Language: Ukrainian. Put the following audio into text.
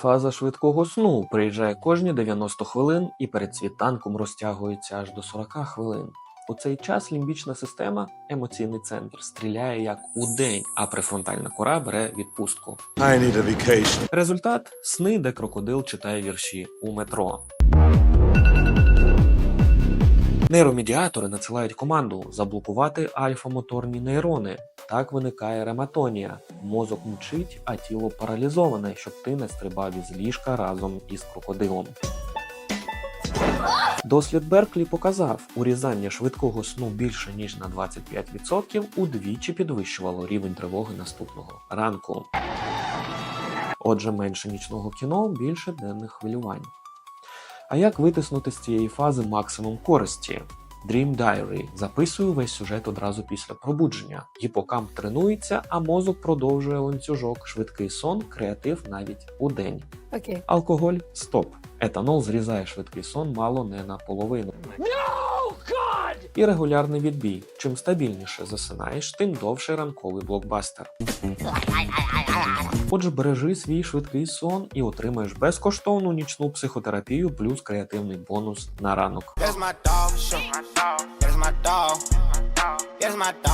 Фаза швидкого сну приїжджає кожні 90 хвилин і перед світанком розтягується аж до 40 хвилин. У цей час лімбічна система, емоційний центр, стріляє як у день, а префронтальна кора бере відпустку. I need a. Результат сни, де крокодил читає вірші у метро. Нейромедіатори надсилають команду заблокувати альфа-моторні нейрони. Так виникає рематонія. Мозок мчить, а тіло паралізоване, щоб ти не стрибав із ліжка разом із крокодилом. Дослід Берклі показав, урізання швидкого сну більше ніж на 25% удвічі підвищувало рівень тривоги наступного ранку. Отже, менше нічного кіно, більше денних хвилювань. А як витиснути з цієї фази максимум користі? Dream Diary. Записую весь сюжет одразу після пробудження. Гіпокамп тренується, а мозок продовжує ланцюжок. Швидкий сон, креатив навіть у день. Окей. Алкоголь стоп. Етанол зрізає швидкий сон мало не наполовину. І регулярний відбій. Чим стабільніше засинаєш, тим довше ранковий блокбастер. Отже, бережи свій швидкий сон і отримаєш безкоштовну нічну психотерапію плюс креативний бонус на ранок.